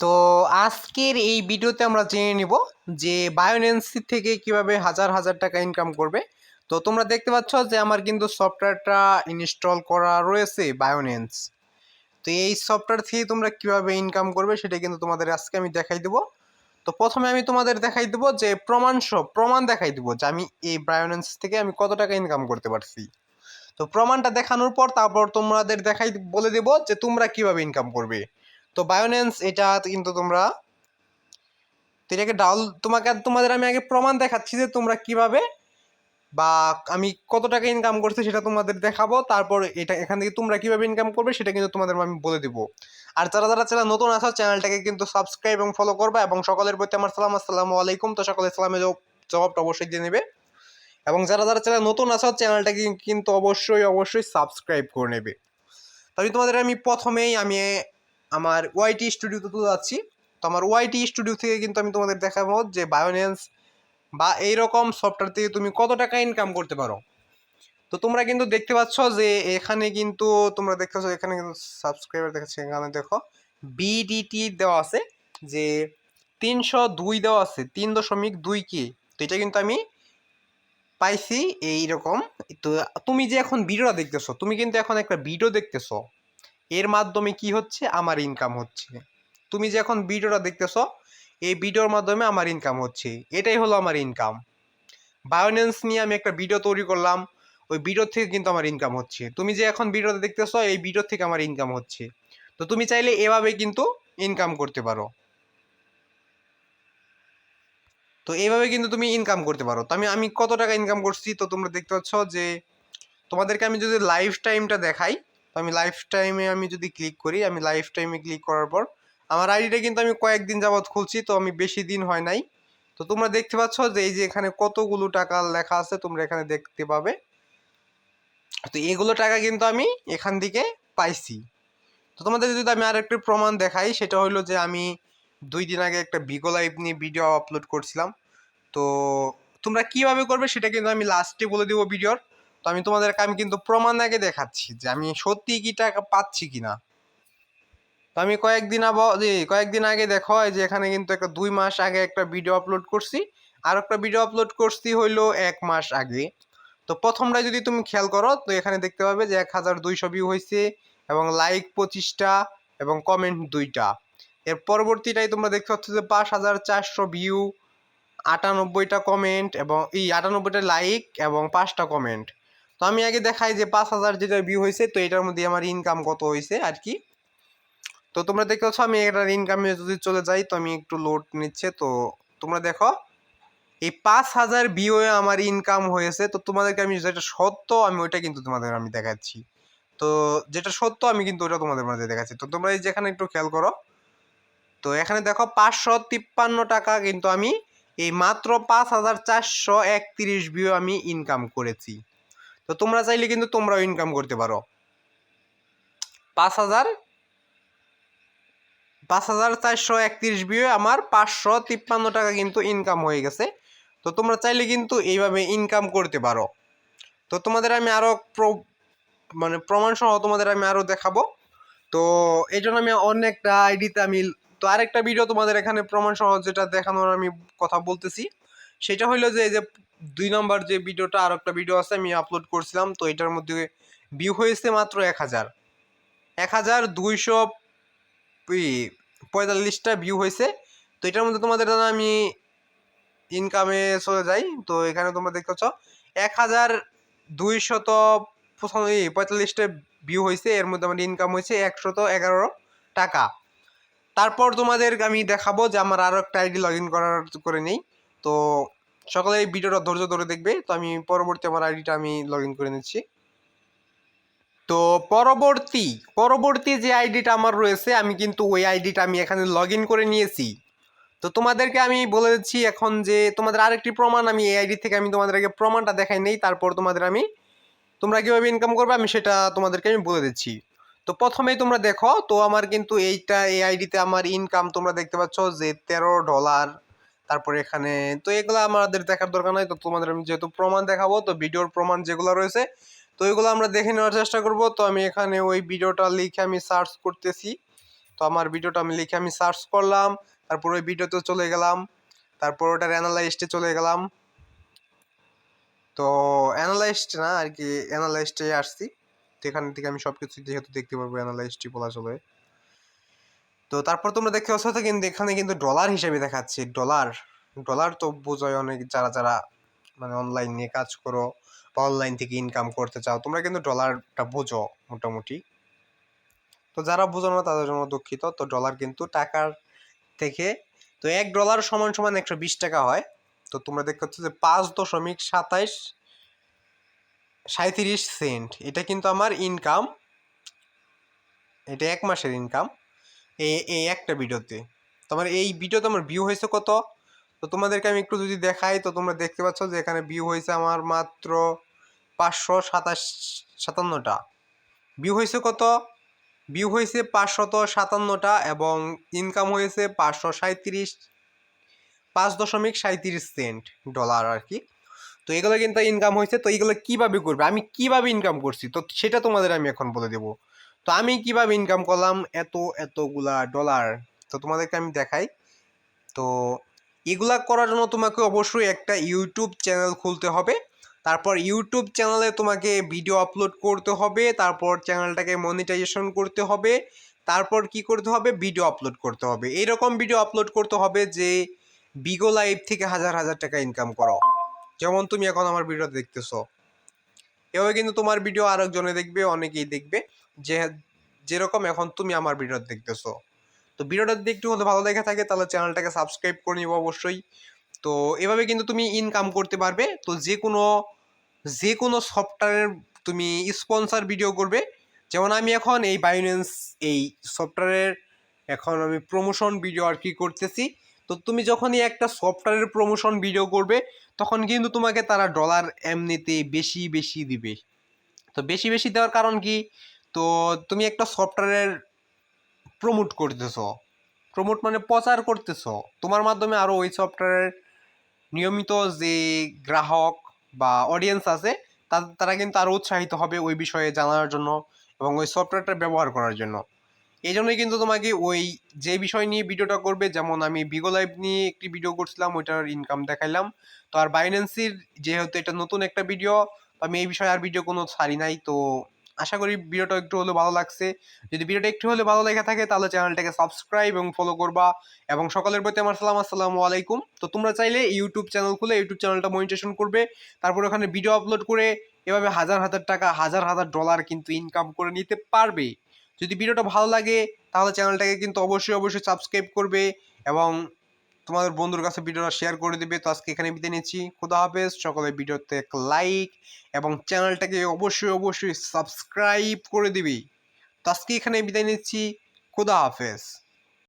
তো আজকের এই ভিডিওতে আমরা জেনে নিব যে বায়োনেন্সি থেকে কীভাবে হাজার হাজার টাকা ইনকাম করবে। তো তোমরা দেখতে পাচ্ছ যে আমার কিন্তু সফটওয়্যারটা ইনস্টল করা রয়েছে বায়োনেন্স তো এই সফটওয়্যার থেকে তোমরা কীভাবে ইনকাম করবে সেটা কিন্তু তোমাদের আজকে আমি দেখাই দেবো। তো প্রথমে আমি তোমাদের দেখাই দেবো যে প্রমাণ সহ, প্রমাণ দেখাই দেবো যে আমি এই বায়োনেন্স থেকে আমি কত টাকা ইনকাম করতে পারছি। তো প্রমাণটা দেখানোর পর তারপর তোমাদের দেখাই বলে দেবো যে তোমরা কীভাবে ইনকাম করবে। তো বায়োনেন্স এটা কিন্তু তোমরা এটাকে ডাউল তোমাকে তোমাদের আমি আগে প্রমাণ দেখাচ্ছি যে তোমরা কীভাবে বা আমি কত টাকা ইনকাম করছি সেটা তোমাদের দেখাবো, তারপর এটা, এখান থেকে তোমরা কীভাবে ইনকাম করবে সেটা কিন্তু তোমাদের আমি বলে দেবো। আর যারা যারা চ্যানেল নতুন আসো চ্যানেলটাকে কিন্তু সাবস্ক্রাইব এবং ফলো করবে এবং সকলের প্রতি আমার সালাম, আসসালামু আলাইকুম। তো সকলের সালামের জবাবটা অবশ্যই দিয়ে নেবে। এবং যারা যারা চ্যানেল নতুন আসো চ্যানেলটাকে কিন্তু অবশ্যই অবশ্যই সাবস্ক্রাইব করে নেবে। তো আমি তোমাদের, আমি প্রথমেই, আমি আমার ওয়াইটি স্টুডিওতে তো যাচ্ছি। তো আমার ওয়াইটি স্টুডিও থেকে কিন্তু আমি তোমাদের দেখাবো যে বায়োনেন্স বা এইরকম সফটওয়্যার থেকে তুমি কত টাকা ইনকাম করতে পারো। তো তোমরা কিন্তু দেখতে পাচ্ছ যে এখানে কিন্তু তোমরা দেখতে পাচ্ছ এখানে কিন্তু সাবস্ক্রাইবার দেখাচ্ছে, এখানে দেখো বিডিটি দেওয়া আছে যে তিনশো দুই দেওয়া আছে, তিন দশমিক দুই কে তো এটা কিন্তু আমি পাইছি এইরকম। তো তুমি যে এখন ভিডিওটা দেখতেছো, তুমি কিন্তু এখন একটা ভিডিও দেখতেছো। এর মাধ্যমে কি হচ্ছে? আমার ইনকাম হচ্ছে। তুমি যে এখন ভিডিওটা দেখতেছো, এই ভিডিওর মাধ্যমে আমার ইনকাম হচ্ছে। এটাই হলো আমার ইনকাম বায়োনেন্স নিয়ে আমি একটা ভিডিও তৈরি করলাম। ওই ভিডিও থেকে কিন্তু আমার ইনকাম হচ্ছে। তুমি যে এখন ভিডিওটা দেখতেছো, এই ভিডিও থেকে আমার ইনকাম হচ্ছে। তো তুমি চাইলে এভাবে কিন্তু ইনকাম করতে পারো। তো এইভাবে কিন্তু তুমি ইনকাম করতে পারো। তো আমি আমি কত টাকা ইনকাম করছি? তো তোমরা দেখতে পাচ্ছ যে, তোমাদেরকে আমি যদি লাইফ টাইমটা দেখাই তো আমি লাইফ টাইমে আমি যদি ক্লিক করি, আমি লাইফ টাইমে ক্লিক করার পর, আমার আইডিটা কিন্তু আমি কয়েকদিন যাবৎ খুলছি, তো আমি বেশি দিন হয় নাই। তো তোমরা দেখতে পাচ্ছ যে এই যে এখানে কতগুলো টাকা লেখা আছে, তোমরা এখানে দেখতে পাবে। তো এগুলো টাকা কিন্তু আমি এখান থেকে পাইছি। তো তোমাদের যদি আমি আর একটু প্রমাণ দেখাই, সেটা হলো যে আমি দুই দিন আগে একটা বিগো লাইভ নিয়ে ভিডিও আপলোড করছিলাম। তো তোমরা কীভাবে করবে, সেটা কিন্তু আমি লাস্টে বলে দেবো ভিডিওর তো আমি তোমাদেরকে, আমি কিন্তু প্রমাণ আগে দেখাচ্ছি যে আমি সত্যি কি টাকা পাচ্ছি কিনা। তো আমি কয়েকদিন আব যে কয়েকদিন আগে দেখো যে এখানে কিন্তু একটা দুই মাস আগে একটা ভিডিও আপলোড করছি। আর একটা ভিডিও আপলোড করছি হইল এক মাস আগে। তো প্রথমটা যদি তুমি খেয়াল করো, তো এখানে দেখতে পাবে যে এক হাজার দুইশো ভিউ হয়েছে এবং লাইক পঁচিশটা এবং কমেন্ট দুইটা। এর পরবর্তীটাই তোমরা দেখতে পাচ্ছ যে পাঁচ হাজার চারশো ভিউ আটানব্বইটা কমেন্ট এবং, এই আটানব্বইটা লাইক এবং পাঁচটা কমেন্ট তো আমি আগে দেখাই যে পাঁচ হাজার যেটা ভিউ হয়েছে, তো এটার মধ্যে আমার ইনকাম কত হয়েছে আর কি। তো তোমরা দেখতে পাচ্ছ, আমি এটার ইনকামে যদি চলে যাই, তো আমি একটু লোড নিচ্ছে, তো তোমরা দেখো, এই পাঁচ হাজার ভিউ আমার ইনকাম হয়েছে, তো তোমাদেরকে আমি যেটা সত্য, আমি ওইটা কিন্তু তোমাদের আমি দেখাচ্ছি। তো যেটা সত্য, আমি কিন্তু ওটা তোমাদের মাঝে দেখাচ্ছি। তো তোমরা এই যেখানে একটু খেয়াল করো, তো এখানে দেখো পাঁচশো তিপ্পান্ন টাকা কিন্তু আমি এই মাত্র পাঁচ হাজার চারশো একত্রিশ ভিউ আমি ইনকাম করেছি। তো তোমরা চাইলে কিন্তু তোমরাও ইনকাম করতে পারো। পাঁচ হাজার পাঁচ হাজার চারশো একত্রিশ ভিউ আমার পাঁচশো তিপ্পান্ন টাকা কিন্তু ইনকাম হয়ে গেছে। তো তোমরা চাইলে কিন্তু এইভাবে ইনকাম করতে পারো। তো তোমাদের আমি আরও মানে প্রমাণ সহ তোমাদের আমি আরও দেখাবো। তো এই জন্য আমি অনেকটা আইডিতে আমি, তো আরেকটা ভিডিও তোমাদের এখানে প্রমাণ সহ যেটা দেখানোর আমি কথা বলতেছি, সেটা হলো যে এই যে দুই নম্বর যে ভিডিওটা আর একটা ভিডিও আছে, আমি আপলোড করছিলাম, তো এটার মধ্যে ভিউ হয়েছে মাত্র এক হাজার। এক হাজার দুইশো পঁয়তাল্লিশটা ভিউ হয়েছে। তো এটার মধ্যে তোমাদের দ্বারা আমি ইনকামে চলে যাই। তো এখানে তোমরা দেখতে পাচ্ছ, এক হাজার দুইশত পঁয়তাল্লিশটা ভিউ হয়েছে। এর মধ্যে আমার ইনকাম হয়েছে একশত এগারো টাকা। তারপর তোমাদের আমি দেখাবো যে আমার আরও একটা আইডি লগ ইন করার করে নেই। তো সকালে এই ভিডিওটা ধৈর্য ধরে দেখবে। তো আমি পরবর্তী আমার আইডিটা আমি লগ ইন করে নিচ্ছি। তো পরবর্তী পরবর্তী যে আইডিটা আমার রয়েছে, আমি কিন্তু ওই আইডিটা আমি এখানে লগ ইন করে নিয়েছি। তো তোমাদেরকে আমি বলে দিচ্ছি এখন যে, তোমাদের আরেকটি প্রমাণ, আমি এই আইডি থেকে আমি তোমাদেরকে প্রমাণটা দেখাই নেই, তারপর তোমাদের আমি, তোমরা কীভাবে ইনকাম করবে, আমি সেটা তোমাদেরকে আমি বলে দিচ্ছি। তো প্রথমেই তোমরা দেখো, তো আমার কিন্তু এইটা, এই আইডিতে আমার ইনকাম তোমরা দেখতে পাচ্ছ যে তেরো ডলার তারপরে এখানে, তো এগুলো আমাদের দেখার দরকার নাই। তো তোমাদের আমি যেহেতু প্রমাণ দেখাবো, তো ভিডিওর প্রমাণ যেগুলো রয়েছে, তো এগুলো আমরা দেখে নেওয়ার চেষ্টা করব। তো আমি এখানে ওই ভিডিওটা লিখে আমি সার্চ করতেছি। তো আমার ভিডিওটা আমি লিখে আমি সার্চ করলাম, তারপর ওই ভিডিওতে চলে গেলাম, তারপর ওটার অ্যানালাইস্টে চলে গেলাম। তো অ্যানালাইস্ট না, আর কি অ্যানালাইস্টে আসছি। তো এখান থেকে আমি সব কিছু যেহেতু দেখতে পারব অ্যানালাইস্টই বলা চলে। তো তারপর তোমরা দেখতে পাচ্ছ তো কিন্তু এখানে কিন্তু ডলার হিসেবে দেখাচ্ছে। ডলার ডলার তো বোঝায় অনেক যারা যারা মানে অনলাইন নিয়ে কাজ করো বা অনলাইন থেকে ইনকাম করতে চাও, তোমরা কিন্তু ডলারটা বোঝো মোটামুটি। তো যারা বোঝো না তাদের জন্য দুঃখিত। তো ডলার কিন্তু টাকার থেকে, তো এক ডলার সমান সমান একশো বিশ টাকা হয়। তো তোমরা দেখতে পাচ্ছ যে পাঁচ দশমিক সাতাইশ সাঁত্রিশ সেন্ট। এটা কিন্তু আমার ইনকাম এটা এক মাসের ইনকাম এই এই একটা ভিডিওতে। তোমার এই ভিডিওতে আমার ভিউ হয়েছে কত? তো তোমাদেরকে আমি একটু যদি দেখাই, তো তোমরা দেখতে পাচ্ছ যে এখানে ভিউ হয়েছে আমার মাত্র পাঁচশো সাতাশ, সাতান্নটা। ভিউ হয়েছে কত? ভিউ হয়েছে পাঁচশত সাতান্নটা এবং ইনকাম হয়েছে পাঁচশো সাঁত্রিশ পাঁচ দশমিক সাঁত্রিশ সেন্ট ডলার আর কি। তো এগুলো কিন্তু ইনকাম হয়েছে, তো এগুলো কীভাবে করবে? আমি কীভাবে ইনকাম করছি? তো সেটা তোমাদের আমি এখন বলে দেবো। তো আমি কীভাবে ইনকাম করলাম? এত, এতগুলা ডলার তো তোমাদেরকে আমি দেখাই। তো এগুলা করার জন্য তোমাকে অবশ্যই একটা ইউটিউব চ্যানেল খুলতে হবে। তারপর ইউটিউব চ্যানেলে তোমাকে ভিডিও আপলোড করতে হবে। তারপর চ্যানেলটাকে মনিটাইজেশন করতে হবে। তারপর কি করতে হবে? ভিডিও আপলোড করতে হবে। এইরকম ভিডিও আপলোড করতে হবে যে বিগো লাইভ থেকে হাজার হাজার টাকা ইনকাম করো। যেমন তুমি এখন আমার ভিডিও দেখতেছো। এভাবে কিন্তু তোমার ভিডিও আরেকজনে দেখবে, অনেকেই দেখবে। যে যেরকম এখন তুমি আমার ভিডিও দেখতেছো। তো ভিডিওটা যদি একটু হলে ভালো লেগে থাকে, তাহলে চ্যানেলটাকে সাবস্ক্রাইব করে নিব অবশ্যই। তো এভাবে কিন্তু তুমি ইনকাম করতে পারবে। তো যে কোনো যে কোনো সফটওয়্যারের তুমি স্পন্সার ভিডিও করবে। যেমন আমি এখন এই বাইন্যান্স এই সফটওয়্যারের এখন আমি প্রমোশন ভিডিও আর কি করতেছি। তো তুমি যখনই একটা সফটওয়্যারের প্রমোশন ভিডিও করবে, তখন কিন্তু তোমাকে তারা ডলার এমনিতে বেশি বেশি দিবে। তো বেশি বেশি দেওয়ার কারণ কি? তো তুমি একটা সফটওয়্যারের প্রমোট করতেছো। প্রমোট মানে প্রচার করতেছো। তোমার মাধ্যমে আরও ওই সফটওয়্যারের নিয়মিত যে গ্রাহক বা অডিয়েন্স আছে তারা কিন্তু আরও উৎসাহিত হবে ওই বিষয়ে জানার জন্য এবং ওই সফটওয়্যারটা ব্যবহার করার জন্য। এই জন্যই কিন্তু তোমাকে ওই যে বিষয় নিয়ে ভিডিওটা করবে, যেমন আমি বিগো লাইভ নিয়ে একটি ভিডিও করছিলাম, ওইটার ইনকাম দেখাইলাম। তো আর বাইন্যান্সির যেহেতু এটা নতুন একটা ভিডিও আমি এই বিষয়ে আর ভিডিও কোনো ছাড়ি নাই, তো আশা করি ভিডিওটা একটু হলেও ভালো লাগছে। যদি ভিডিওটা একটু হলে ভালো লেগে থাকে, তাহলে চ্যানেলটাকে সাবস্ক্রাইব এবং ফলো করবা। এবং সকলের প্রতি আমার সালাম, আসসালামু আলাইকুম। তো তোমরা চাইলে ইউটিউব চ্যানেল খুলে ইউটিউব চ্যানেলটা মনিটেশন করবে। তারপর ওখানে ভিডিও আপলোড করে এভাবে হাজার হাজার টাকা, হাজার হাজার ডলার কিন্তু ইনকাম করে নিতে পারবে। যদি ভিডিওটা ভালো লাগে, তাহলে চ্যানেলটাকে কিন্তু অবশ্যই অবশ্যই সাবস্ক্রাইব করবে। এবং তোমাদের বন্ধুর কাছে ভিডিওটা শেয়ার করে দিবে। তো আজকে এখানে বিদায় নিচ্ছি। খুদা হাফেজ। সকলের ভিডিওতে এক লাইক এবং চ্যানেলটাকে অবশ্যই অবশ্যই সাবস্ক্রাইব করে দিবি। তো আজকে এখানে বিদায় নিচ্ছি। খুদা হাফেজ।